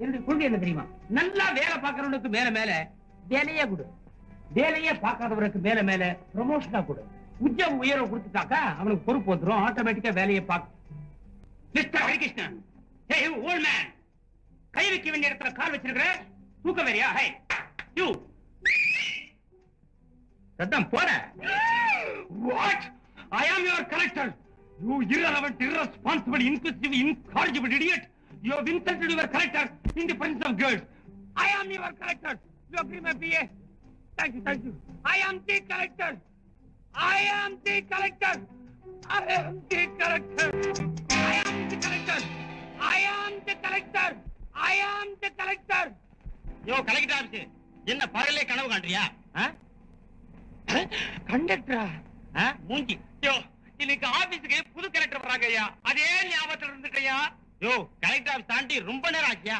என்னுடைய கொள்கை என்ன தெரியுமா? நல்லா வேலை பார்க்கறவனுக்கு மேல மேல வேலையே கொடு. வேலையே பார்க்காதவனுக்கு மேல மேல ப்ரமோஷனா கொடு. உத்தியோக உயர்வு கொடுத்துட்டாக்கா அவனுக்கு பொறுப்பு வந்துரும். ஆட்டோமேட்டிக்கா வேலையை பார்க்க mister Harikrishnan hey old man கை வைக்க வேண்டிய இடத்துல கால் வச்சிருக்கிற? தூக்க வேறியா? ஹே யூ சத்தம் போற. What I am your collector you irrelevant irresponsible inclusive incorrigible idiot you have insulted your characters in the presence of girls i am your character you agree my pa thank you thank you i am the character i am the character i am the character i am the character i am the character i am the character yo collector office என்ன பகலே கனவு காண்றியா கண்டக்டரா மூஞ்சி யோ இன்னைக்கு ஆபீஸுக்கு புது collector வராங்க ஐயா அதே ஞாபகத்துல இருந்துட்டயா யோ கலெக்டர் ஆபீஸ் தாண்டி ரொம்ப நேரம் ஆச்சியா?